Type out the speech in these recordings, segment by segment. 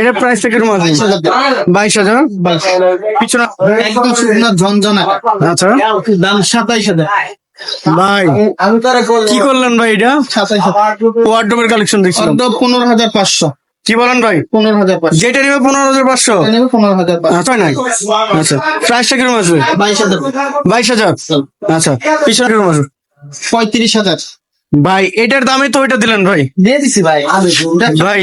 এটা প্রাইসটা কীরকম আছে বাইশ হাজার পিছনে একদম শুকনো ঝনঝনা। আচ্ছা। দাম সাতাইশ হাজার। ভাই আমি কি করলেন ভাই এটা? ওয়ার্ডরোবের কালেকশন দেখছিলাম। হাজার পনেরো হাজার পাঁচশো। কি বলেন ভাই? পনেরো হাজার পাঁচশো। যেটা নিবে পনেরো হাজার পাঁচশো? পনেরো হাজার আচ্ছা নাই? আচ্ছা প্রাইসটা কীরকম আছে বাইশ হাজার। বাইশ হাজার? আচ্ছা পিছনে কীরকম পঁয়ত্রিশ হাজার। ভাই এটার দামে তো ওইটা দিলেন ভাই। দিয়ে দিছি ভাই ভাই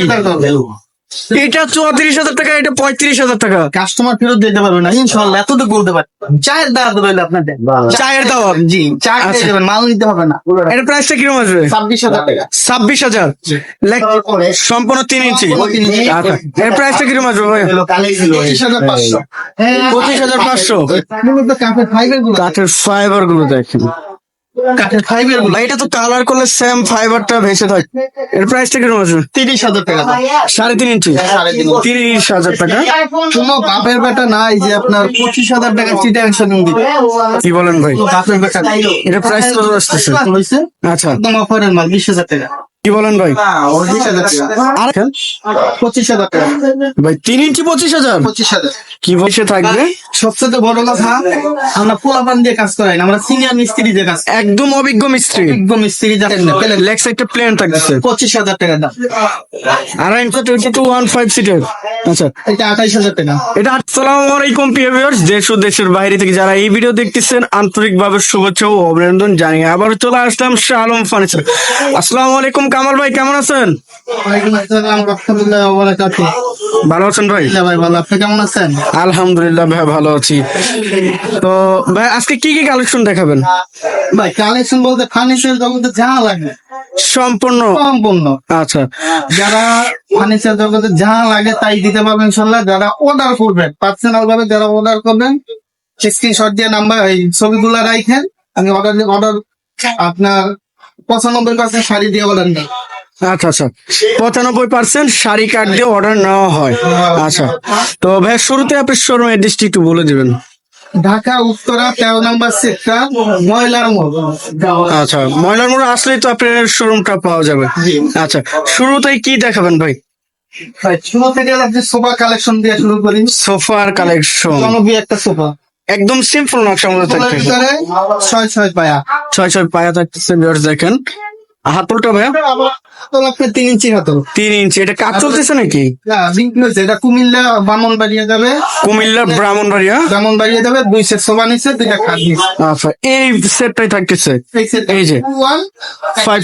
এটা চুয়াত্রিশ হাজার টাকা এটা পঁয়ত্রিশ হাজার টাকা। কাস্টমার ফেরত দিতে পারবে না ইনশাল্লাহ এতটুকু বলতে পারি। চায়ের রইলে আপনাদের। চায়ের দাম জি চা আচ্ছা। খেয়ে যাবেন মাল নিতে হবে না। এটা প্রাইসটা কীরকম আসবে? ছাব্বিশ হাজার টাকা। ছাব্বিশ হাজার। সম্পূর্ণ তিন ইঞ্চি। আচ্ছা। এর প্রাইসটা কীরকম আসবে ভাই? পঁচিশ হাজার পাঁচশো। পঁচিশ হাজার পাঁচশো। মূলত কাঠের ফাইবারগুলো কাঠের ফাইবারগুলো দেখেন। কাঠের ফাইবারগুলো। এটা তো কালার করলে সেম ফাইবারটা ভেসে থাকে। এর প্রাইসটা কীরকম আসবে তিরিশ হাজার টাকা। সাড়ে তিন ইঞ্চি তিন তিরিশ হাজার টাকা? কোনো বাপের বেটা নাই যে আপনার পঁচিশ হাজার টাকা চিটাং দিবে। কি বলেন ভাই? বাপের বেটা। এটা প্রাইস কত আসতেছে? আচ্ছা। একদম অফারের মাল বিশ হাজার টাকা। কি বলেন ভাই? পঁচিশ হাজার টাকা। ভাই তিন ইঞ্চি পঁচিশ হাজার? পঁচিশ হাজার। কি বসে থাকবে? সবচেয়ে বড় কথা আমরা পোলাপান দিয়ে কাজ করাই না আমরা সিনিয়র মিস্ত্রি দিয়ে কাজ একদম অভিজ্ঞ মিস্ত্রি। একদম মিস্ত্রি পেলেন লেগ সাইডটা প্লেন থাকতেছে। পঁচিশ হাজার টাকা দাম। আর inch twenty two one five সিটের আচ্ছা। এটা আঠাইশ হাজার টাকা। এটা আসসালামু আলাইকুম দেশ ও দেশের বাইরে থেকে যারা এই ভিডিও দেখতেছেন আন্তরিকভাবে শুভেচ্ছা ও অভিনন্দন জানিয়ে আবার চলে আসলাম শাহ আলম ফার্নিচার আসসালামু আলাইকুম কামাল ভাই কেমন আছেন। ভালো আছেন ভাই? ভাই ভালো। আপনি কেমন আছেন? আলহামদুলিল্লাহ ভাই ভালো আছি। তো ভাই আজকে কি কি কালেকশন দেখাবেন? ভাই কালেকশন বলতে ফার্নিচার জগতে যা লাগে। সম্পূর্ণ? সম্পূর্ণ। আচ্ছা। যারা ফার্নিচার জগতে যা লাগে তাই দিতে পারবেন ইনশাল্লাহ যারা অর্ডার করবেন পার্সোনাল ভাবে যারা অর্ডার করবেন স্ক্রিনশট দিয়ে নাম্বার এই ছবিগুলো রাখেন আমি অর্ডার অর্ডার আপনার পঁচানব্বই পার্সেন্ট শাড়ি দিয়ে অর্ডার নেই আচ্ছা আচ্ছা। পঁচানব্বই পার্সেন্ট শাড়ি কার্ড দিয়ে অর্ডার নেওয়া হয়। আচ্ছা। তো ভাই শুরুতে আপনি শোরুম অ্যাড্রেসটি একটু বলে দিবেন। ঢাকা উত্তরা তেরো নম্বর সেক্টর ময়লার মোড়। আচ্ছা ময়লার মোড় আসলেই তো আপনার শোরুমটা পাওয়া যাবে। আচ্ছা শুরুতেই কি দেখাবেন ভাই? ভাই, শুরু থেকে আপনি সোফা কালেকশন দিয়ে শুরু করি। সোফার কালেকশন একটা সোফা। একদম সিম্পল নকশার মধ্যে থাকতেছে। ছয় ছয় পায়া। ছয় ছয় পায়া থাকতেছে ভিউয়ার্স দেখেন। হাতলটা হাতল আপনি তিন ইঞ্চি হাতল। তিন ইঞ্চি এটা কাজ চলতেছে নাকি? এটা কুমিল্লা বামন বাড়িয়ে যাবে। কুমিল্লার ব্রাহ্মণবাড়িয়া? বামন বাড়িয়ে যাবে দুই সেট সোফা নিচ্ছে দুইটা খাট নিচ্ছে আচ্ছা এই সেটটাই থাকতেছে। এই যে ফাইভ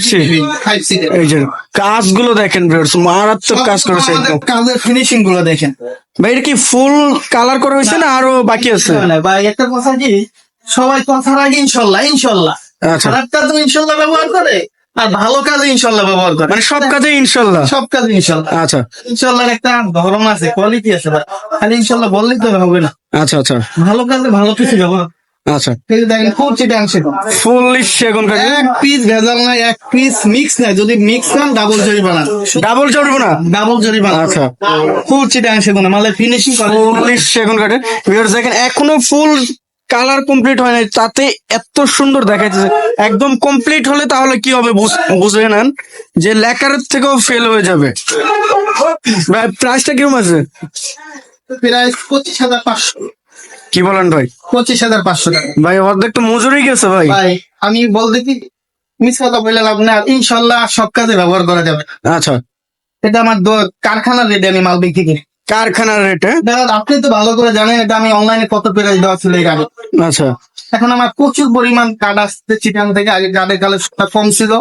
সিট এই যে কাজগুলো দেখেন viewers মারাত্মক কাজ করেছে একদম। কাজের ফিনিশিংগুলো দেখেন। ভাই এটা কি ফুল কালার করা হয়েছে না আরও বাকি আছে? না, ভাই একটা কথা কি? সবাই কথার আগে ইনশাল্লাহ ইনশাল্লাহ। আচ্ছা। কাজ ইনশাল্লাহ ব্যবহার করে। আর ভালো কাজে ইনশাল্লাহ ব্যবহার করে মানে সব কাজে ইনশাল্লাহ? সব কাজে ইনশাল্লাহ। আচ্ছা। ইনশাল্লাহ একটা ধরন আছে কোয়ালিটি আছে খালি ইনশাল্লাহ বললেই তো হবে না। আচ্ছা আচ্ছা। ভালো কাজে ভালো কিছু ব্যবহার। আচ্ছা। দেখেন খুব চিটাং সেকম ফুললি সেগুন কাঠে এক পিস ভেজাল নাই এক পিস মিক্স নাই। যদি মিক্স খান ডাবল জরিমানা ডাবল ডাবল জরিমানা আচ্ছা। ফুল চিটাং সেগুন মালের ফিনিশিং ফুললি সেগুন কাঠে ভিউয়ার্স দেখেন এখনও ফুল কালার কমপ্লিট হয় নাই তাতে এত সুন্দর দেখাইতেছে। একদম কমপ্লিট হলে তাহলে কি হবে বুঝ- নেন যে লেকার থেকেও ফেল হয়ে যাবে। ভাই প্রাইসটা কীরকম আছে? প্রায় পঁচিশ হাজার পাঁচশো। কি বলেন ভাই? পঁচিশ হাজার পাঁচশো টাকা। ভাই অর্ধেক তো মজুরি গেছে ভাই। ভাই আমি বলতে কি মিস কথা বলে লাভ না ইনশাল্লাহ সব কাজে ব্যবহার করা যাবে। আচ্ছা। এটা আমার কারখানার রেটে আমি মাল বিক্রি করি। কারখানার রেটে আপনি তো ভালো করে জানেন এটা আমি অনলাইনে কত প্রাইস দেওয়া ছিল এই গাড়ি আচ্ছা। এখন আমার প্রচুর পরিমাণ কার্ড আসতে চিটাং থেকে আগে কার্ডের কালেকশনটা কম ছিল।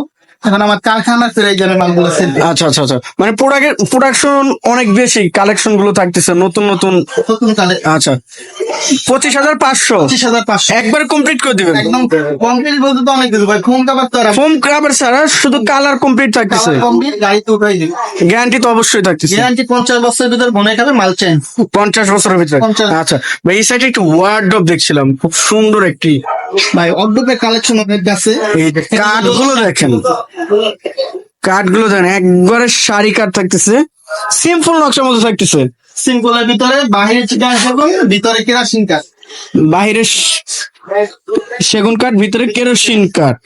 এখন আমার কারখানার প্রাইস আমি মালগুলো আচ্ছা আচ্ছা আচ্ছা। মানে প্রোডাক্টের প্রোডাকশন অনেক বেশি কালেকশনগুলো থাকতেছে নতুন নতুন। নতুন আচ্ছা। পঁচিশ হাজার পাঁচশো? পঁচিশ হাজার পাঁচশো। একবার কমপ্লিট করে দিবেন। একদম কমপ্লিট বলতে তো অনেক কিছু ভাই। ফোন কাবার তো আর ফোম ক্রাবার ছাড়া শুধু কালার কমপ্লিট থাকতেছে। কমপ্লিট গাড়িতে উঠাই দিই গ্যারান্টি তো অবশ্যই থাকতেছে। গ্যারান্টি পঞ্চাশ বছরের ভিতর মনে খাবে মাল চেঞ্জ পঞ্চাশ বছরের ভিতরে। 50 আচ্ছা ভাই এই সাইডে একটু ওয়ার্ডরোব দেখছিলাম। খুব সুন্দর একটি ভাই অর্ডপের কালেকশন অনেক আছে এই যে কাঠগুলো দেখেন। কাঠগুলো দেখেন একবারে শাড়ি কাঠ থাকতেছে সিম্পল নকশার মধ্যে থাকতেছে। সিম্পলের ভিতরে বাহিরে চিকা ভিতরে কেরাসিন কাজ বাহিরে সেগুন কাঠ ভিতরে কেরোসিন কাঠ।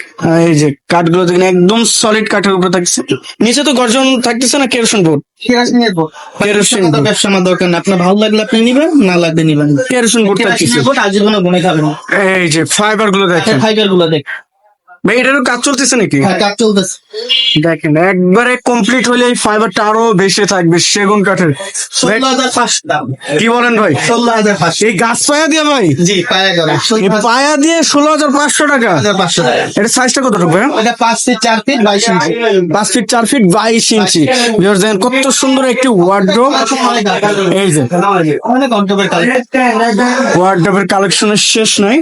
এই যে কাঠগুলো দেখেন একদম সলিড কাঠের উপরে থাকছে। নিচে তো গর্জন থাকতেছে না kerosene board. Kerosene board. Kerosene ব্যবসা আমার দরকার না আপনার ভালো লাগলে আপনি নিবেন না লাগবে নিবেন কেরোসিন বোর্ড থাকছে আজীবন গুনে খাবেন। এই যে ফাইবারগুলো দেখেন। ফাইবারগুলো দেখ ভাই এটারও কাজ চলতেছে নাকি? হ্যাঁ কাজ চলতেছে। দেখেন একবারে কমপ্লিট হলে এই ফাইবারটা আরও বেশি থাকবে সেগুন কাঠের। ভাই, ষোলো হাজার পাঁচশো দাম। কি বলেন ভাই? ষোলো হাজার পাঁচশো। এই গাছ পায়া দিয়ে ভাই? জি পায়ে গেল পায়া দিয়ে ষোলো হাজার পাঁচশো টাকা। পাঁচশো টাকা। এটা সাইজটা কতটুকু ভাই? এটা পাঁচ ফিট চার ফিট বাইশ ইঞ্চি পাঁচ ফিট চার ফিট বাইশ ইঞ্চি দেখেন কত সুন্দর একটি ওয়ার্ড্রোব এই যে। ওয়ার্ড্রোবের কালেকশনের শেষ নাই।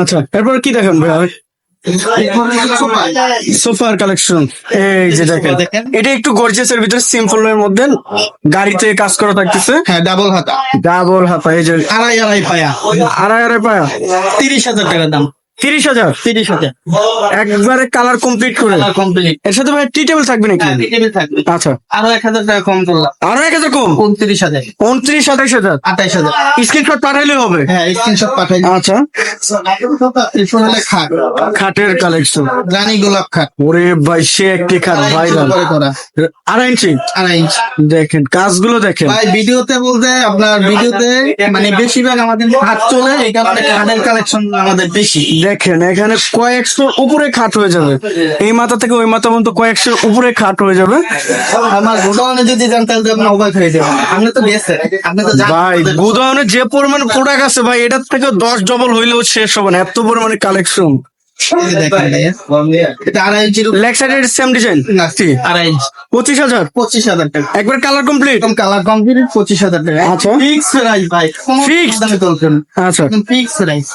আচ্ছা এরপর কি দেখেন ভাই? সোফার কালেকশন এই যে দেখেন। এটা একটু গর্জিয়াসের ভিতরে সিম্পল এর মধ্যে গাড়িতে কাজ করা থাকতেছে। হ্যাঁ ডাবল হাতা। ডাবল হাতা এই যে আড়াই আড়াই পায়া আড়াই আড়াই পায়া তিরিশ হাজার টাকা দাম। তিরিশ হাজার। তিরিশ হাজার। একবারে কালার কমপ্লিট করে। কমপ্লিট এর সাথে ভাই টি টেবিল থাকবে নাকি? থাকবে। আচ্ছা। আরও এক হাজার টাকা কম করলাম। আরও এক হাজার কম? উনত্রিশ হাজার। উনত্রিশ সাতাইশ হাজার। আঠাইশ হাজার। স্ক্রিনশট পাঠাইলে হবে। হ্যাঁ স্ক্রিনশট পাঠাই আচ্ছা। খাট। খাটের কালেকশন রানী গোলাপ খাট। ওরে ভাই সে একটি খাট ভাইরাল করে করা। আড়াই ইঞ্চি? আড়াই ইঞ্চ। দেখেন কাজগুলো দেখেন। ভাই ভিডিওতে বলতে আপনার ভিডিওতে মানে বেশিরভাগ আমাদের হাত চলে এই কারণে খাটের কালেকশন আমাদের বেশি। দেখেন এখানে কয়েকশোর উপরে খাট হয়ে যাবে। এই মাথা থেকে ওই মাথা পর্যন্ত কয়েকশোর উপরে খাট হয়ে যাবে। আমার গোডাউনে যদি যান তাহলে আপনি অবাক হয়ে যাবেন আপনি তো গেছেন আপনি তো ভাই গুদাউনে যে পরিমাণ প্রোডাক্ট আছে ভাই এটার থেকে দশ ডবল হইলেও শেষ হবে না এত পরিমাণে কালেকশন দেখেন ভাইয়া। এটা আড়াই ইঞ্চির লেগ সাইডের সেম ডিজাইন না, আড়াই ইঞ্চ। পঁচিশ হাজার? পঁচিশ হাজার টাকা। একবার কালার কমপ্লিট কালার কমপ্লিট পঁচিশ হাজার টাকা। আচ্ছা। ফিক্স প্রাইস ভাই। Fixed? দামে চলছেন আচ্ছা। ফিক্স প্রাইস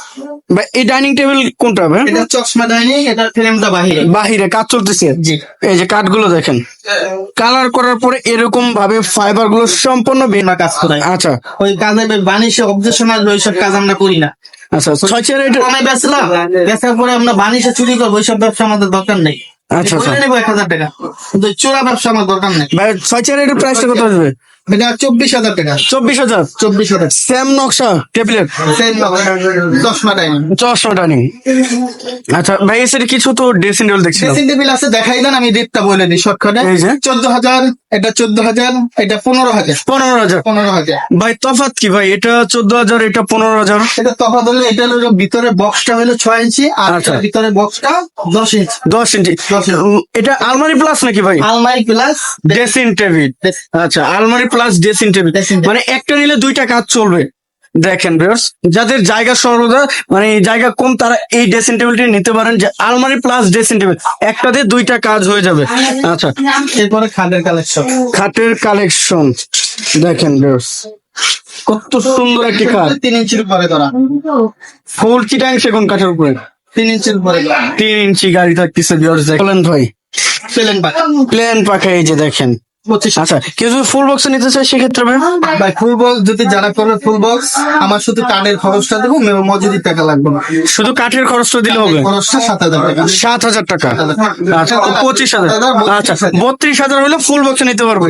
ভাই এই ডাইনিং টেবিল কোনটা ভাই? এটা চশমা ডাইনিং এটা ফ্রেমটা বাহিরে। বাহিরে কাজ চলতেছে? জি। এই যে কাঠগুলো দেখেন। কালার করার পরে এরকম ভাবে ফাইবারগুলো সম্পূর্ণ বে- কাজ করাই আচ্ছা। ওই কাজে বানিশে অবজেকশন আসবে ওইসব কাজ আমরা করি না। আচ্ছা ছয় চেয়ার এটা বেচলাম। বেচার পরে আমরা বানিশে চুরি করব ওইসব ব্যবসা আমাদের দরকার নেই। আচ্ছা, আচ্ছা। নেব এক হাজার টাকা। কিন্তু চোরা ব্যবসা আমার দরকার নেই। ভাই ছয় চেয়ার এটার প্রাইসটা কত আসবে? এটা চব্বিশ হাজার টাকা। চব্বিশ হাজার? চব্বিশ হাজার। স্যাম নকশা টেবিলের সেম চশমা ডাইনিং চশমা ডাইনিং আচ্ছা ভাই এসে কিছু তো ড্রেসিং টেবিল দেখছিলাম। ড্রেসিং টেবিল আছে দেখাই দেন আমি রেটটা বলে দিই শর্টকাটে চোদ্দ হাজার এটা চোদ্দ হাজার এটা পনেরো হাজার। পনেরো হাজার। পনেরো হাজার। ভাই তফাৎ কি ভাই? এটা চোদ্দ হাজার এটা পনেরো হাজার? এটা তফাৎ হলো এটা হলো ভিতরে বক্সটা হলো ছয় ইঞ্চি আর আচ্ছা। ভিতরে বক্সটা দশ ইঞ্চি। দশ ইঞ্চি। দশ ইঞ্চি। এটা আলমারি প্লাস নাকি ভাই? আলমারি প্লাস ড্রেসিং টেবিল আচ্ছা আলমারি প্লাস ড্রেসিং টেবিল মানে একটা নিলে দুইটা কাজ চলবে। দেখেন বেরস যাদের জায়গা সরলতা মানে এই জায়গা কম তারা এই ড্রেসিং টেবিলটি নিতে পারেন যে আলমারি প্লাস ড্রেসিং টেবিল একটা দিয়ে দুইটা কাজ হয়ে যাবে। আচ্ছা। এরপরে খাদের কালেকশন খাটের কালেকশন দেখেন বেরস কত সুন্দর একটি খাট। তিন ইঞ্চির উপরে করা ফুল চিটাং সেগুন কাঠের উপরে। তিন ইঞ্চির উপরে তিন ইঞ্চি গাড়ি থাকতেছে বিয়ার্স বলেন ভাই। পেলেন পাখা প্লেন পাখা এই যে দেখেন। আচ্ছা কেউ যদি ফুল বক্স নিতে চায় সেক্ষেত্রে ভাই? ভাই। ফুল বক্স যদি যারা করবে ফুল বক্স আমার শুধু কার্ডের খরচটা দেবো টাকা লাগবে না। শুধু কাঠের খরচটা দিলে হবে? খরচটা সাত হাজার টাকা। সাত হাজার টাকা? আচ্ছা পঁচিশ হাজার। আচ্ছা বত্রিশ হাজার হলে ফুল বক্স নিতে পারবে।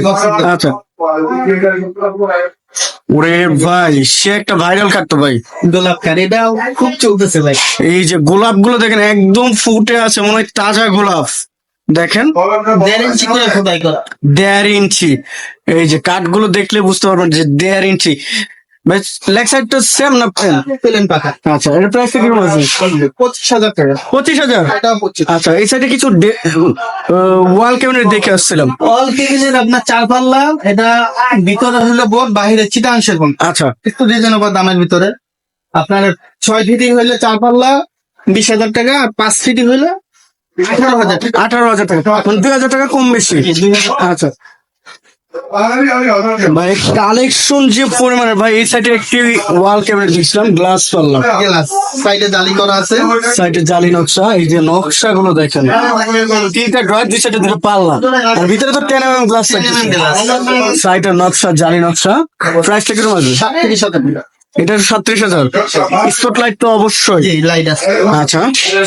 আচ্ছা। ওরে ভাই সে একটা ভাইরাল কাটতো ভাই। গোলাপ খুব চলতেছে ভাই। এই যে গোলাপগুলো দেখেন একদম ফুটে আছে মনে হয় তাজা গোলাপ। দেখেন? দেড় ইঞ্চি করে খোদাই করা। দেড় ইঞ্চি। এই যে কাঠগুলো দেখলে বুঝতে পারবেন যে দেড় ইঞ্চি। সাইডটা সেম না প্লেন পেলেন পাখা আচ্ছা এর প্রাইস আছে? টাকা। পঁচিশ হাজার? এটাও আচ্ছা এই সাইডে কিছু ওয়াল ক্যাবিনেট দেখে আসছিলাম? আপনার চার পাল্লা এটা ভিতরে হলো বোর্ড বাহিরে চিটাংশের বোর্ড আচ্ছা। একটু রিজনেবল দামের ভিতরে। আপনার ছয় ফিটি হইলে চার পাল্লা বিশ হাজার টাকা আর পাঁচ ফিটি হইলে আঠারো হাজার। টাকা। মানে দুই হাজার টাকা কম বেশি। আচ্ছা। ভাই কালেকশন যে পরিমাণে ভাই এই সাইডে একটি ওয়াল ক্যাবিনেট দেখছিলাম গ্লাস পাল্লা। গ্লাস সাইডে জালি করা আছে। সাইডে জালি নকশা এই যে নকশা গুলো দেখেন তিনটা ড্রয়ার দুই সাইডে দুটো পাল্লা। আর ভিতরে তো টেন এম গ্লাস সাইডের নকশা জালি নকশা। প্রাইসটা কীরকম আসবে? সাতত্রিশ হাজার টাকা। এটা সাতত্রিশ হাজার। স্পট লাইট তো অবশ্যই। লাইট আছে। আচ্ছা।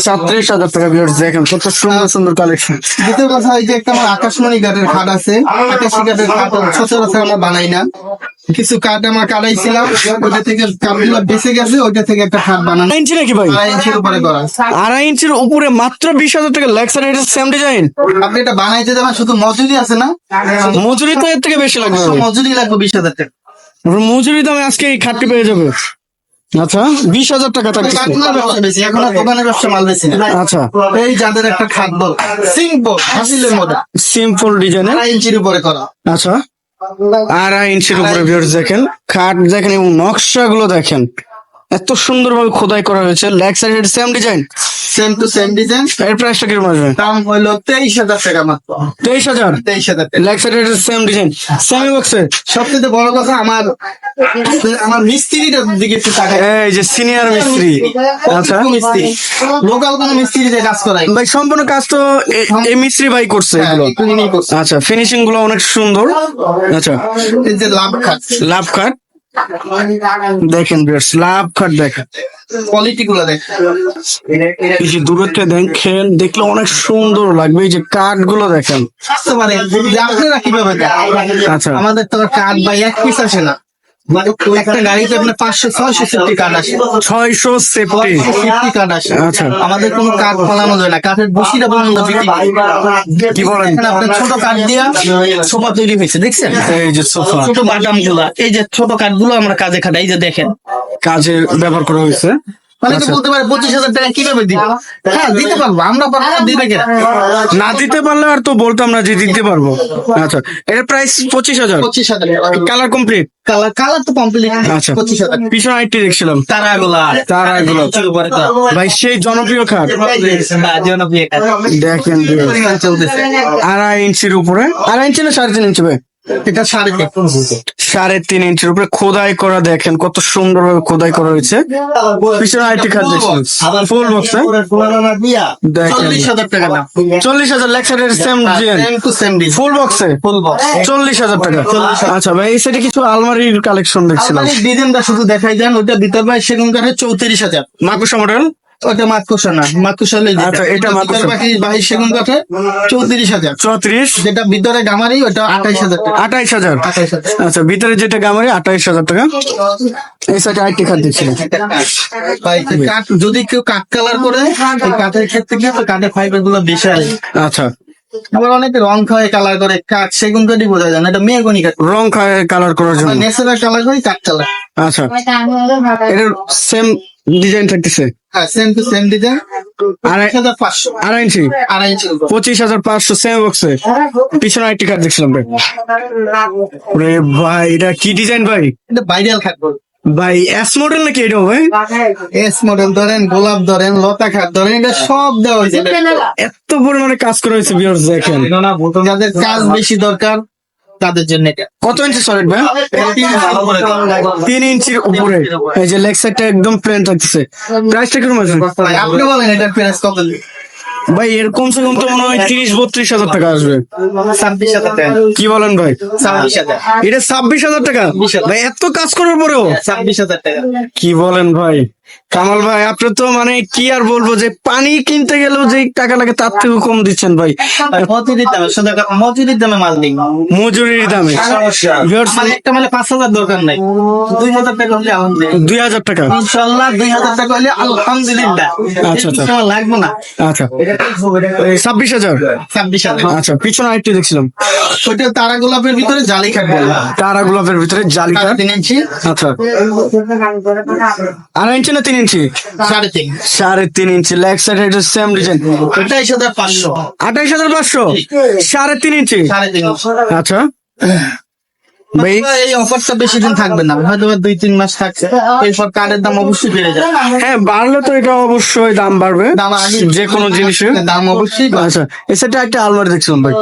সাতত্রিশ হাজার টাকা ভিউয়ার্স দেখেন কত সুন্দর সুন্দর কালেকশন দ্বিতীয় কথা এই যে একটা আমার আকাশমণি গাটের খাট আছে। আকাশী গাটের খাট সচরাচর আমরা বানাই না। কিছু কাঠ আমার কাটাইছিলাম ওইটা থেকে কাঠগুলো বেঁচে গেছে ওইটা থেকে একটা খাট বানানো। ইঞ্চি নাকি ভাই? আড়াই ইঞ্চির উপরে করা আড়াই ইঞ্চির উপরে মাত্র বিশ হাজার টাকা লেক্সার এটা সেম ডিজাইন আপনি এটা বানাইতে দেবেন শুধু মজুরি আছে না? মজুরি তো এর থেকে বেশি লাগবে মজুরি লাগবে বিশ হাজার টাকা। মজুরি দামে আজকে এই খাটটি পেয়ে যাবে। আচ্ছা বিশ হাজার টাকা বেশি এখন দোকানের ব্যবসা মাল বেশি আচ্ছা। এই যাদের একটা খাট বল সিম্পল হাসিলের মতো সিম্পল ডিজাইনের। ইঞ্চির উপরে করা। আচ্ছা। আড়াই ইঞ্চির উপরে ভিউর দেখেন। খাট দেখেন এবং নকশাগুলো দেখেন। এত সুন্দরভাবে খোদাই করা হয়েছে। Leg side same design same to same design এর প্রাইসটা কীরকম আসবে? দাম হইল তেইশ হাজার টাকা মাত্র। তেইশ হাজার? তেইশ হাজার leg side same design semi বক্সে সবথেকে বড় কথা আমার আমার মিস্ত্রিটার দিকে একটু তাকায় এই যে সিনিয়র মিস্ত্রি। আচ্ছা। মিস্ত্রি। লোকাল কোন মিস্ত্রি যে কাজ করাই ভাই সম্পূর্ণ কাজ তো এই মিস্ত্রি ভাই করছে হ্যাঁ, এগুলো। আচ্ছা ফিনিশিংগুলো অনেক সুন্দর। আচ্ছা। এই যে লাভ খাট। লাভ কাট দেখেন লাভ খাট দেখেন। কোয়ালিটি গুলো দেখ এই যে দূরত্বে দেখেন দেখলে অনেক সুন্দর লাগবে। এই যে কাঠগুলো দেখেন। আচ্ছা। আমাদের তো কাঠ বা এক পিস আসে না। আচ্ছা। আমাদের কোনো কাঠ ফলানো যায় না। কাঠের বসিটা পর্যন্ত কি বলেন? ছোট কাঠ দিয়া সোফা তৈরি হয়েছে দেখছেন? এই যে সোফা ছোট বাদামগুলা এই যে ছোট কাঠগুলো আমরা কাজে খাটাই এই যে দেখেন। কাজে ব্যবহার করা হয়েছে। আচ্ছা। বলতে পারে পঁচিশ হাজার টাকা কীভাবে দিব? হ্যাঁ দিতে পারব আমরা পারব দিবে কেন না দিতে পারলে আর তো বলতাম না যে দিতে পারব। আচ্ছা এর প্রাইস পঁচিশ হাজার। পঁচিশ হাজার কালার কমপ্লিট কালার কালার তো কমপ্লিট আচ্ছা। পঁচিশ হাজার। পিছনে আইটি দেখছিলাম। তারা গুলা তারা এগুলো। ভাই সেই জনপ্রিয় খাট। জনপ্রিয় দেখেন। চলতেছে। আড়াই ইঞ্চির উপরে। আড়াই ইঞ্চি না সাড়ে তিন ইঞ্চি ভাই? এটা সাড়ে তিন সাড়ে তিন ইঞ্চির উপরে খোদাই করা দেখেন কত সুন্দর ভাবে খোদাই করা হয়েছে। পিছনে আইটি খাট ফুল বক্স দেখেন। চল্লিশ হাজার টাকা দাম চল্লিশ হাজার লেক্সারের সেম ফুল বক্সে ফুল বক্স চল্লিশ হাজার টাকা। আচ্ছা ভাই এই সাইডে কিছু আলমারির কালেকশন দেখছিলাম। ডিজাইনটা শুধু দেখাই দেন ওটা ভাই সেগুন কাঠের চৌত্রিশ হাজার। মাকুসা মডেল ওটা না হলে আচ্ছা, এটা মাতকোষা। বাকি বাহির সেগুন চৌত্রিশ হাজার। চৌত্রিশ? যেটা ভিতরে গামারি ওটা আঠাইশ হাজার আঠাইশ হাজার? আচ্ছা ভিতরে যেটা গামারি আঠাইশ হাজার টাকা। এই সাইডে কাঠ? যদি কেউ কাঠ কালার করে কাঠের ক্ষেত্রে কিন্তু কাঠের ফাইবারগুলো বিশাল। আচ্ছা। আবার অনেকে রং খাওয়ায় কালার করে কাঠ সেগুন কাঠই বোঝা যায় না এটা মেয়েগনি কাঠ। রং খায় কালার করার জন্য। ন্যাচারাল কালার করি কাঠ কালার। আচ্ছা। এটার সেম ডিজাইন থাকতেছে। হ্যাঁ সেম টু সেম ডিজাইন আড়াই আড়াই হাজার পাঁচশো। আড়াই ইঞ্চি। আড়াই ইঞ্চির পঁচিশ হাজার পাঁচশো সেম বক্সে পিছনে দেখছিলাম ভাই। এটা কি ডিজাইন ভাই? এটা ভাইরাল খাট ভাই এস মডেল নাকি এটা ভাই? এস মডেল ধরেন গোলাপ ধরেন লতা খাট ধরেন এটা সব দেওয়া হয়েছে। এত পরিমাণে কাজ করা হয়েছে বিয়ার্স দেখেন। যাদের কাজ বেশি দরকার তাদের জন্য এটা। কত ইঞ্চি সলিড ভাই? তিন ইঞ্চির উপরে। এই যে লেগ সাইডটা একদম প্লেন থাকতেছে। প্রাইসটা কীরকম আছে? আপনি বলেন এটার প্রাইস কত ভাই এর কমসে কম তো মনে হয় তিরিশ বত্রিশ হাজার টাকা আসবে। ছাব্বিশ হাজার টাকা। কি বলেন ভাই? ছাব্বিশ হাজার। এটা ছাব্বিশ হাজার টাকা? ভাই এত কাজ করার পরেও? ছাব্বিশ হাজার টাকা। কি বলেন ভাই? কামাল ভাই আপনি তো মানে কি আর বলব যে পানি কিনতে গেলেও যে টাকা লাগে তার থেকেও কম দিচ্ছেন ভাই। মজুরির দামে শুধু মজুরির দামে মাল মজুরির দামে। একটা মানে পাঁচ হাজার দরকার নাই। দুই হাজার টাকা হলে দুই হাজার টাকা? ইনশাল্লাহ দুই হাজার টাকা হলে আলহামদুলিল্লাহ। আচ্ছা, আচ্ছা। লাগবে না। আচ্ছা। ছাব্বিশ হাজার? ছাব্বিশ হাজার। আচ্ছা পিছনে আরেকটি দেখছিলাম। ওইটা তারা গোলাপের ভিতরে জালি খাট বললাম তারা গোলাপের ভিতরে জালি কাঠ। আচ্ছা। আড়াই ইঞ্চি না তিন ইঞ্চি? সাড়ে তিন। সাড়ে তিন ইঞ্চি। লেগ সাইড এটা সেম ডিজাইন আঠাইশ হাজার পাঁচশো। আঠাইশ হাজার পাঁচশো? সাড়ে তিন ইঞ্চি? আচ্ছা। ভাই এই অফারটা বেশি দিন থাকবে না। হয়তো দুই তিন মাস থাকছে। এরপর কার্ডের দাম অবশ্যই বেড়ে যাবে। হ্যাঁ বাড়লে তো এটা অবশ্যই দাম বাড়বে। দাম আগে যে কোনো জিনিসের দাম অবশ্যই আচ্ছা একটা আলমারি দেখছিলাম ভাই।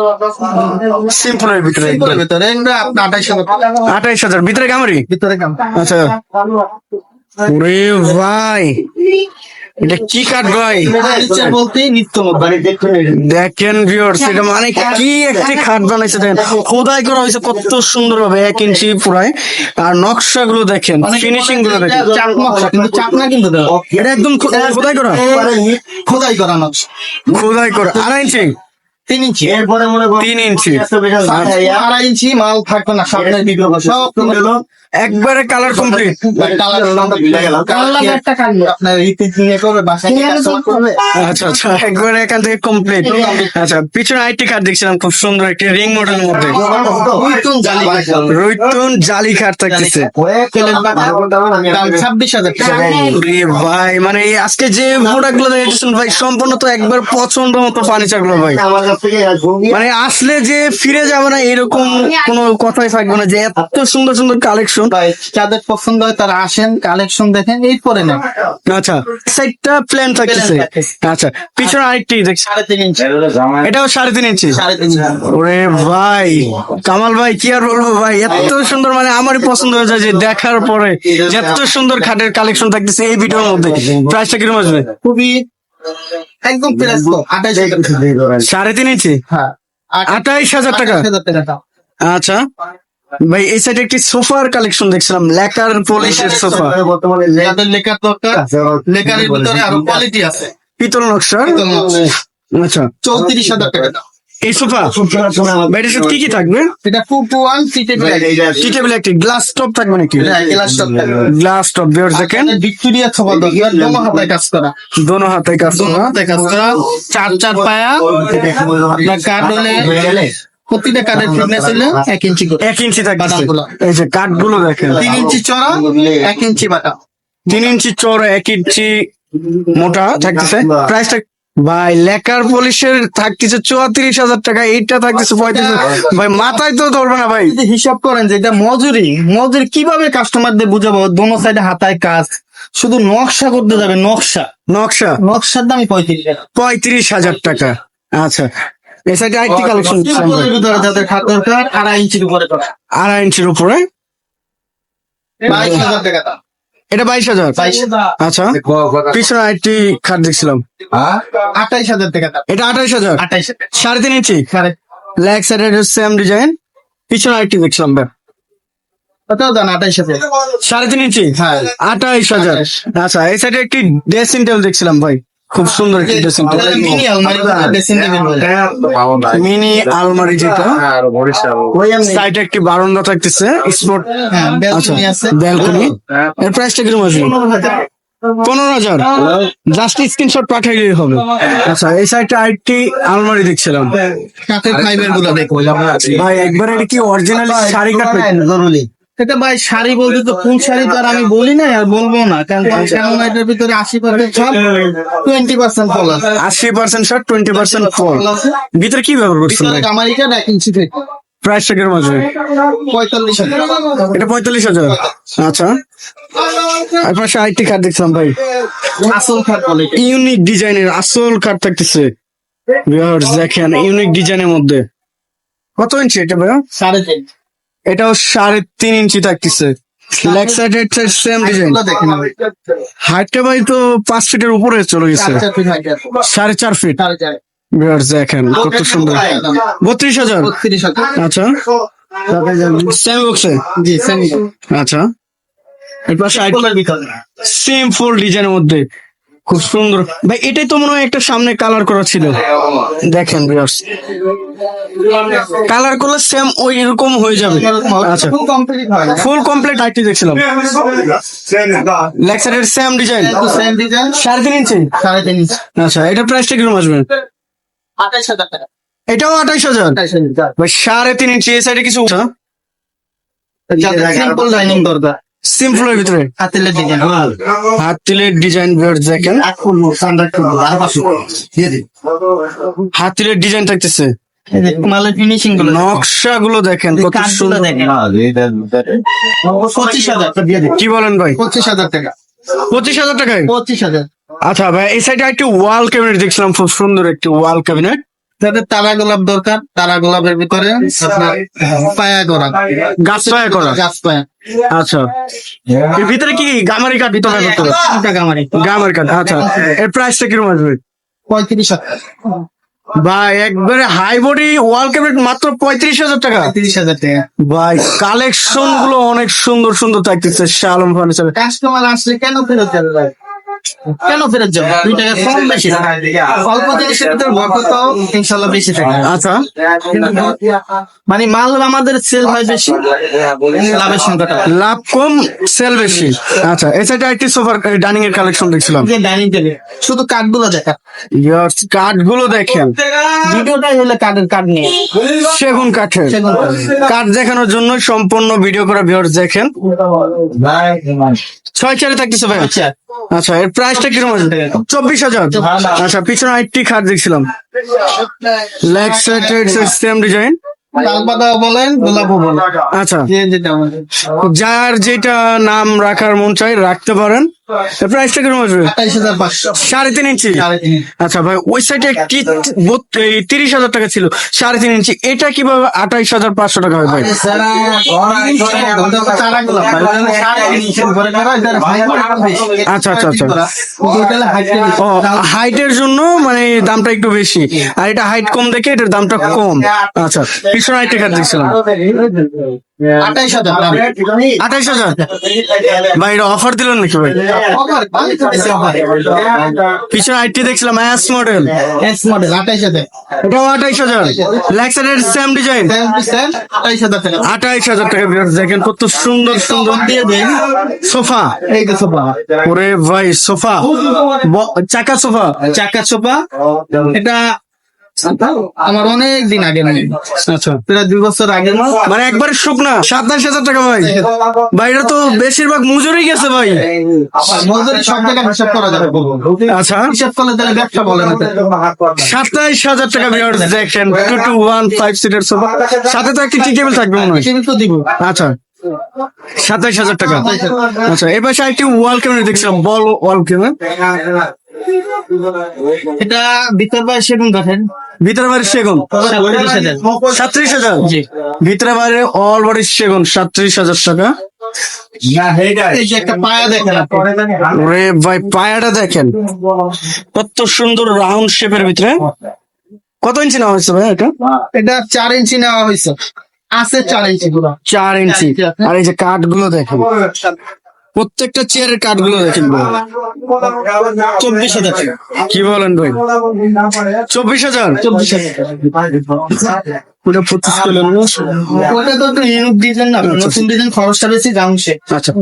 সিম্পলের ভিতরে ভিতরে। আঠাইশ হাজার। আঠাইশ হাজার। ভিতরে কামারি ভিতরে আচ্ছা। ওরে ভাই এটা কি কাঠ ভাই? বলতে দেখেন ভিউয়ার্স এটা মানে কি একটি খাট বানাইছে দেখেন। খোদাই করা হয়েছে কত সুন্দর ভাবে এক ইঞ্চি পুরাই আর নকশা গুলো দেখেন ফিনিশিংগুলো দেখেন। নকশা কিন্তু। এটা একদম খোদাই করা। খোদাই করা নকশা। খোদাই করা। আড়াই ইঞ্চি? তিন ইঞ্চি। এরপরে মনে করো তিন ইঞ্চি। আড়াই ইঞ্চি মাল থাকবে না ভিডিও সব একবারে কালার কমপ্লিট আচ্ছা আচ্ছা। একবারে এখান থেকে কমপ্লিট আচ্ছা পিছনে আইটি কার্ড দেখছিলাম খুব সুন্দর একটি রিং মডেলের মধ্যে। রৈতুন জালি কার্ড থাকতেছে। ছাব্বিশ হাজার ভাই মানে আজকে যে প্রোডাক্টগুলো দেখেছেন ভাই সম্পূর্ণ তো একবার পছন্দ মতো ফার্নিচারগুলো ভাই। মানে আসলে যে ফিরে যাবে না এরকম কোনো কথাই থাকবে না যে এত সুন্দর সুন্দর কালেকশন ভাই যাদের পছন্দ হয় তারা আসেন কালেকশন দেখেন এই পরে নেন। আচ্ছা। সাইডটা প্ল্যান থাকতেছে। আচ্ছা পিছনে আরেকটি দেখছি। সাড়ে তিন ইঞ্চি। এটাও সাড়ে তিন ইঞ্চি? ওরে ভাই কামাল ভাই কি আর বলব ভাই এত সুন্দর মানে আমারই পছন্দ হয়ে যায় যে দেখার পরে এত সুন্দর খাটের কালেকশন থাকতেছে এই ভিডিওর মধ্যে। প্রাইসটা কীরকম আসবে? খুবই একদম প্রাইস সাড়ে তিন ইঞ্চি? হ্যাঁ। আঠাইশ হাজার টাকা। আচ্ছা। ভাই এই সাইডে একটি সোফার কালেকশন দেখছিলাম লেকার পলিশের সোফা। বর্তমানে লেখার দরকার লেখার ভিতরে আরও কোয়ালিটি আছে। পিতল নকশার আচ্ছা। চৌত্রিশ হাজার টাকা দাম। এই সোফা? ভাই এটার সাথে কি কি থাকবে? এটা টু ওয়ান সিটে টি টেবিল একটি গ্লাস টপ থাকবে নাকি? গ্লাস টপ গ্লাস টপ বিয়ার দেখেন ভিক্টোরিয়া ছবা দরকার দোনো হাতায় কাজ করা। দোনো হাতে কাজ দোনো করা। হাতায় কাজ করা। চার চার পায়া। আপনার হলে প্রতিটা কাঠের ফিটনেস হলে এক ইঞ্চি করে এক ইঞ্চি থাকবে। এই যে কাঠগুলো দেখেন। তিন ইঞ্চি চড়া এক ইঞ্চি বাটা তিন ইঞ্চি চওড়া এক ইঞ্চি মোটা থাকতেছে। প্রাইসটা ভাই লেকার পলিশের থাকতেছে চুয়াত্রিশ হাজার টাকা এইটা থাকতেছে পঁয়ত্রিশ ভাই মাথায় তো ধরবে না ভাই। যদি হিসাব করেন যে এটা মজুরি মজুরি কীভাবে কাস্টমারদের বুঝাবো? দোনো সাইডে হাতায় কাজ শুধু নকশা করতে যাবে নকশা। নকশা? নকশার দামই পঁয়ত্রিশ টাকা পঁয়ত্রিশ হাজার টাকা। আচ্ছা এই সাইডে আরেকটি কালেকশন ভিতরে যাদের খাট দরকার আড়াই ইঞ্চির উপরে আড়াই ইঞ্চির উপরে? বাইশ হাজার টাকা এটা বাইশ হাজার? আচ্ছা। পিছনে খাট দেখছিলাম। আঠাইশ হাজার টাকা এটা আঠাইশ হাজার? সাড়ে তিন ইঞ্চি? লেগ সাইডের সেম ডিজাইন পিছনে আরেকটি দেখছিলাম ভাই সাড়ে তিন ইঞ্চি? হ্যাঁ। আঠাইশ হাজার। আচ্ছা এই সাইডে একটি ড্রেসিং টেবিল দেখছিলাম ভাই। খুব সুন্দর একটি ড্রেসিং টেবিল মিনি আলমারি ড্রেসিং টেবিল মিনি আলমারি যেটা। সাইডে একটি বারান্দা থাকতেছে স্পট হ্যাঁ আচ্ছা ব্যালকনি আছে ব্যালকনি এর প্রাইসটা কীরকম আসবে? পনেরো হাজার। জাস্ট স্ক্রিনশট পাঠাইলেই হবে। আচ্ছা এই সাইডটা আরেকটি আলমারি দেখছিলাম। কাঠের ফাইবারগুলো দেখো। ভাই একবার এটা কি অরিজিনাল শাড়ি কাট জরুরি। এটা ভাই শাড়ি বলতে তো কোন শাড়ি তো আর আমি বলি না আর বলব না কারণ কারণ এটার ভিতরে আশি পার্সেন্ট সব টোয়েন্টি পার্সেন্ট ফল আছে। আশি পার্সেন্ট শর্ট টোয়েন্টি পার্সেন্ট ফল ভিতরে কি ব্যবহার করছেন ভিতরে কামারি এক ইঞ্চি থেকে। প্রাইসটা কীরকম আসবে পঁয়তাল্লিশ হাজার। এটা পঁয়তাল্লিশ হাজার? আচ্ছা। আর পাশে আরেকটি কার্ড দেখছিলাম ভাই। আসল বলে ইউনিক ডিজাইনের আসল কার্ড থাকতেছে। দেখেন ইউনিক ডিজাইনের মধ্যে। কত ইঞ্চি এটা ভাইয়া? সাড়ে তিন। এটাও সাড়ে তিন ইঞ্চি থাকতেছে। লেগ সাইডের সেম ডিজাইন। হাইটটা ভাই তো পাঁচ ফিটের উপরে চলে গেছে। সাড়ে চার ফিট। দেখেন কত সুন্দর। বত্রিশ হাজার। আচ্ছা। সেম বক্সে জি সেমি আচ্ছা। এর পাশে ফুলের ভিতরে। ডিজাইনের মধ্যে। খুব সুন্দর। ভাই এটাই তো মনে হয় একটা সামনে কালার করা ছিল। দেখেন ভিউয়ার্স কালার করলে সেম ওই এরকম হয়ে যাবে। আচ্ছা। ফুল কমপ্লিট হয় ফুল কমপ্লিট আইটি দেখছিলাম। লেগ সাইডের সেম ডিজাইন সেম ডিজাইন সাড়ে তিন ইঞ্চি সাড়ে তিন ইঞ্চি আচ্ছা এটা প্রাইসটা কীরকম আসবে? আঠাইশ হাজার টাকা। এটাও আঠাইশ হাজার? সাড়ে তিন ইঞ্চি এই সাইডে কিছু সিম্পল ডাইনিং দরকার। সিম্পলের ভিতরে? হাতেলের ডিজাইন হাত তিলের ডিজাইন দেখেন। হাতিলের ডিজাইন থাকতেছে। মালের ফিনিশিংগুলো নকশা গুলো দেখেন কত সুন্দর। পঁচিশ হাজার কি বলেন ভাই? পঁচিশ হাজার টাকা। পঁচিশ হাজার টাকায়? পঁচিশ হাজার। আচ্ছা ভাই এই সাইডে একটি ওয়াল ক্যাবিনেট দেখছিলাম খুব সুন্দর একটি ওয়াল ক্যাবিনেট যাদের তারা গোলাপ দরকার তারা গোলাপের ভিতরে আপনার পায়া করা গাছ পায়া করা গাছ পায়া। আচ্ছা। এর ভিতরে কি গামারি কাঠ ভিতরে আমার গামারি কাঠ। আচ্ছা। এর প্রাইসটা কীরকম আসবে? পঁয়ত্রিশ ভাই একবারে হাই বডি ওয়াল ক্যাবিনেট মাত্র পঁয়ত্রিশ হাজার টাকা। তিরিশ হাজার টাকা। ভাই কালেকশনগুলো অনেক সুন্দর সুন্দর থাকতেছে শালম ফার্নিচার কাস্টমার আসলে কেন ফেরত যাবে কেন ফেরত যাবে? দুই টাকা কম বেশি। অল্প জিনিসের ভিতরে বরকত ইনশাল্লাহ বেশি থাকে আচ্ছা। মানে মাল আমাদের সেল হয় বেশি লাভের সংখ্যাটা লাভ কম সেল বেশি। আচ্ছা এই সাইডে একটি সোফার ডাইনিং এর কালেকশন দেখছিলাম। ডাইনিং টেবিল শুধু কাঠগুলো দেখা। কাঠগুলো দেখেন। ভিডিওটাই হলো কাঠের কাঠ নিয়ে। সেগুন কাঠের। কাঠ। কাঠ দেখানোর জন্য সম্পূর্ণ ভিডিও করা ভিউয়ার্স দেখেন। ছয় চারে থাকতেছে ভাই। আচ্ছা আচ্ছা এর প্রাইসটা কীরকম আছে? চব্বিশ হাজার। আচ্ছা পিছনে আরেকটি খাট দেখছিলাম। লেগ সাইড সেম ডিজাইন তালপাতা বলেন গোলাপও বলেন। আচ্ছা। যার যেটা নাম রাখার মন চাই রাখতে পারেন। প্রাইসটা কীরকম আসবে? সাড়ে তিন ইঞ্চি? আচ্ছা ভাই ওই সাইডে একটি তিরিশ হাজার টাকা ছিল। সাড়ে তিন ইঞ্চি। এটা কীভাবে আঠাইশ হাজার পাঁচশো টাকা হয় ভাই। আচ্ছা, আচ্ছা, আচ্ছা। ও হাইটের জন্য মানে দামটা একটু বেশি। আর এটা হাইট কম দেখে এটার দামটা কম। আচ্ছা। আরেকটা কাঠ দেখছিলাম আঠাইশ হাজার দাম। আঠাইশ হাজার ভাই এটা অফার দিলেন নাকি ভাই। পিছনে আইটি দেখছিলাম এস মডেল S model, আঠাইশ হাজার। এটাও আঠাইশ হাজার সেম ডিজাইন আঠাইশ হাজার টাকা। আঠাইশ হাজার টাকা দেখেন কত সুন্দর সুন্দর দিয়ে দেন। সোফা এই যে সোফা। ওরে ভাই সোফা ব- চাকা সোফা চাকা সোফা এটা আমার অনেক দিন আগে মানে আচ্ছা। প্রায় দুই বছর আগে মানে একবার শুকনা সাতাশ হাজার টাকা ভাই। ভাই এটা তো বেশিরভাগ মজুরি গেছে ভাই। মজুরি সব জায়গায় হিসাব করা যাবে আচ্ছা। হিসাব করলে তাহলে ব্যবসা বলে না সাতাইশ হাজার টাকা viewers দেখেন টু টু ওয়ান ফাইভ সিটের সোফা সাথে তো একটি টি টেবিল থাকবে মনে হয়। কিন্তু দিব। আচ্ছা। সাতাইশ হাজার টাকা। আচ্ছা এবার একটি ওয়াল ক্যামেরা দেখছিলাম বল ওয়াল ক্যামেরা এটা ভিতর সেগুন কাঠের। ভিতরে বাড়ির সেগুন। সাতত্রিশ হাজার। ভিতরে বাইরে অল বাড়ির সেগুন সাতত্রিশ হাজার টাকা। এই যে একটা পায়া দেখেন আপনি। ভাই পায়াটা দেখেন। কত সুন্দর রাউন্ড শেপের ভিতরে। কত ইঞ্চি নেওয়া হয়েছে ভাই এটা? এটা চার ইঞ্চি নেওয়া হয়েছে। আছে চার ইঞ্চি গুলো চার ইঞ্চি। আর এই যে কাঠগুলো দেখেন। প্রত্যেকটা চেয়ারের কাঠগুলো দেখেন চব্বিশ হাজার কি বলেন ভাই? চব্বিশ হাজার? চব্বিশ হাজার। পুরো পঁচিশ কিলো ওটা তো একটু ইউনিক ডিজাইন না নতুন ডিজাইন খরচটা বেশি দাম সে আচ্ছা।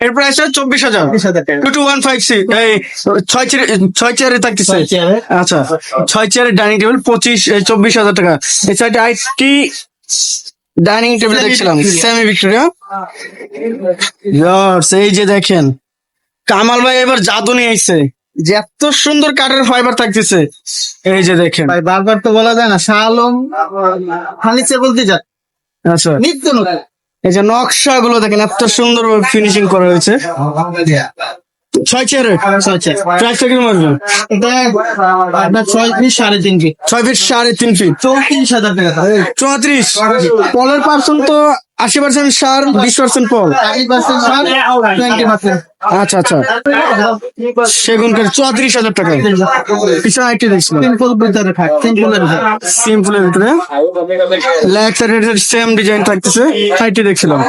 এর প্রাইস চব্বিশ হাজার। চব্বিশ হাজার টু টু ওয়ান ফাইভ সি এই ছয় চেয়ারে ছয় চেয়ারে থাকতেছে। আচ্ছা। ছয় চেয়ারের ডাইনিং টেবিল পঁচিশ চব্বিশ হাজার টাকা। এই সাইডে আইটি ডাইনিং টেবিল দেখছিলাম। সেমি ভিক্টোরিয়া এই যে দেখেন কামাল ভাই এবার জাদু নিয়ে আইছে। যে এত সুন্দর কাঠের ফাইবার থাকতেছে। এই যে দেখেন। ভাই বারবার তো বলা যায় না শাহ আলম ফার্নিচার বলতে যা আচ্ছা। নিত্য নতুন। এই যে নকশা গুলো দেখেন এত সুন্দর ফিনিশিং করা হয়েছে। ছয় চেয়ারে? ছয় চেয়ার। প্রাইসটা কীরকম আসবে। এটা আপনার ছয় ফিট সাড়ে তিন ফিট। ছয় ফিট সাড়ে তিন ফিট। চৌত্রিশ হাজার টাকা। চৌত্রিশ। পলের পার্সেন্ট তো আশি পার্সেন্ট সার বিশ পার্সেন্ট পল। আচ্ছা আচ্ছা। সেগুন কাঠ চৌত্রিশ হাজার টাকা পিছনে আইটি দেখছিলাম সিম্পল ভিতরে। সিম্পলের ভিতরে লেগ সাইডের সেম ডিজাইন থাকতেছে। আইটি দেখছিলাম।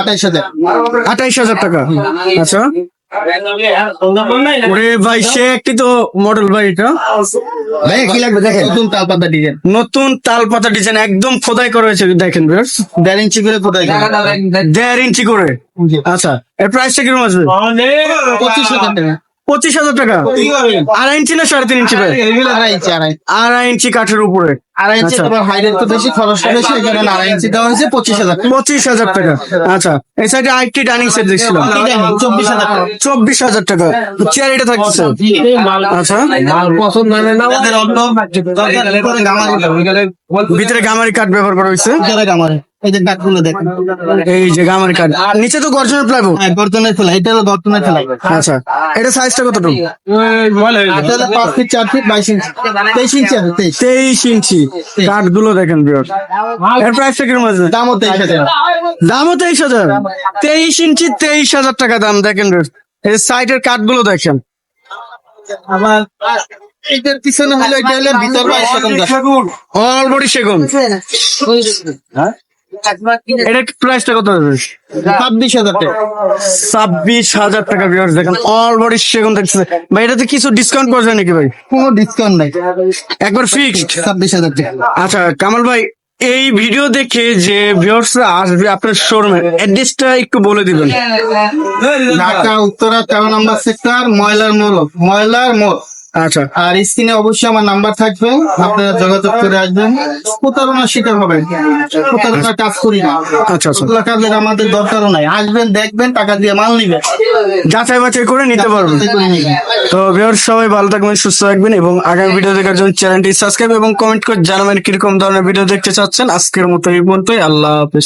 আঠাইশ হাজার। আঠাইশ হাজার টাকা। আচ্ছা। ওরে ভাই সে একটি তো মডেল ভাই কি লাগবে দেখেন? নতুন তালপাতা ডিজাইন নতুন তাল পাতা ডিজাইন একদম খোদাই করা হয়েছে দেখেন ভিউয়ার্স দেড় ইঞ্চি করে খোদাই দেড় ইঞ্চি করে। আচ্ছা এর প্রাইসটা কীরকম আসবে? পঁচিশ টাকা। পঁচিশ হাজার টাকা। আড়াই ইঞ্চি না সাড়ে তিন ইঞ্চি ভাই? আড়াই ইঞ্চি কাঠের উপরে। আড়াই ইঞ্চি আচ্ছা। তোমার হাইট তো বেশি খরচটা বেশি এই আড়াই ইঞ্চি দেওয়া হয়েছে পঁচিশ হাজার পঁচিশ হাজার টাকা। আচ্ছা এই সাইডে আরেকটি ডাইনিং সেট দেখছিলাম। চব্বিশ হাজার চব্বিশ হাজার টাকা। চেয়ার এটা থাকতেছে। আচ্ছা। পছন্দ হয় না ভিতরে গামারি কাঠ ব্যবহার করা হয়েছে। গামারি এই যে কাঠগুলো দেখেন। এই যে গামারি কাঠ। আর নিচে তো গর্জনের প্লাইবোর্ড হ্যাঁ গর্তনের ফেলা। এটা হলো ফেলা। আচ্ছা। এটা সাইজটা কতটুকু? এটা হলো পাঁচ ফিট চার ফিট বাইশ ইঞ্চি তেইশ ইঞ্চি আছে তেইশ। তেইশ ইঞ্চি কাঠগুলো দেখেন বিয়র এর প্রাইসটা কীরকম আছে? দামও তেইশ হাজার। দামও তেইশ হাজার? তেইশ ইঞ্চি তেইশ হাজার টাকা দাম দেখেন সাইডের কাঠগুলো দেখেন। আবার এটার পিছনে হলো এটা হলো ভিতর বাইশ অল বডি সেগুন। এটা প্রাইসটা কত ছাব্বিশ হাজার টাকা। ছাব্বিশ হাজার টাকা ভিউয়ার্স দেখেন অল বডি সেগুন থাকছে ভাই এটাতে কিছু ডিসকাউন্ট নাকি ভাই? কোনো ডিসকাউন্ট নাই। একবার ফিক্সড ছাব্বিশ হাজার টাকা। আচ্ছা কামাল ভাই এই ভিডিও দেখে যে ভিউয়ার্সরা আসবে আপনার শোরুমে অ্যাড্রেসটা একটু বলে দিবেন। ঢাকা উত্তরা তেরো নম্বর সেক্টর ময়লার মোড় ময়লার মোড়। আচ্ছা। আর স্ক্রিনে অবশ্যই আমার নাম্বার থাকবে। আপনারা যোগাযোগ করে আসবেন। প্রতারণার শিকার হবেন। প্রতারণার কাজ করি না। আচ্ছা আচ্ছা। কাজের আমাদের দরকারও নাই। আসবেন দেখবেন টাকা দিয়ে মাল নিবেন। যাচাই বাছাই করে নিতে পারবেন। তো ভিউয়ার্স সবাই ভালো থাকবেন সুস্থ থাকবেন এবং আগামী ভিডিও দেখার জন্য চ্যানেলটি সাবস্ক্রাইব এবং কমেন্ট করে জানাবেন কীরকম ধরনের ভিডিও দেখতে চাচ্ছেন। আজকের মতো এই পর্যন্তই। আল্লাহ হাফেজ।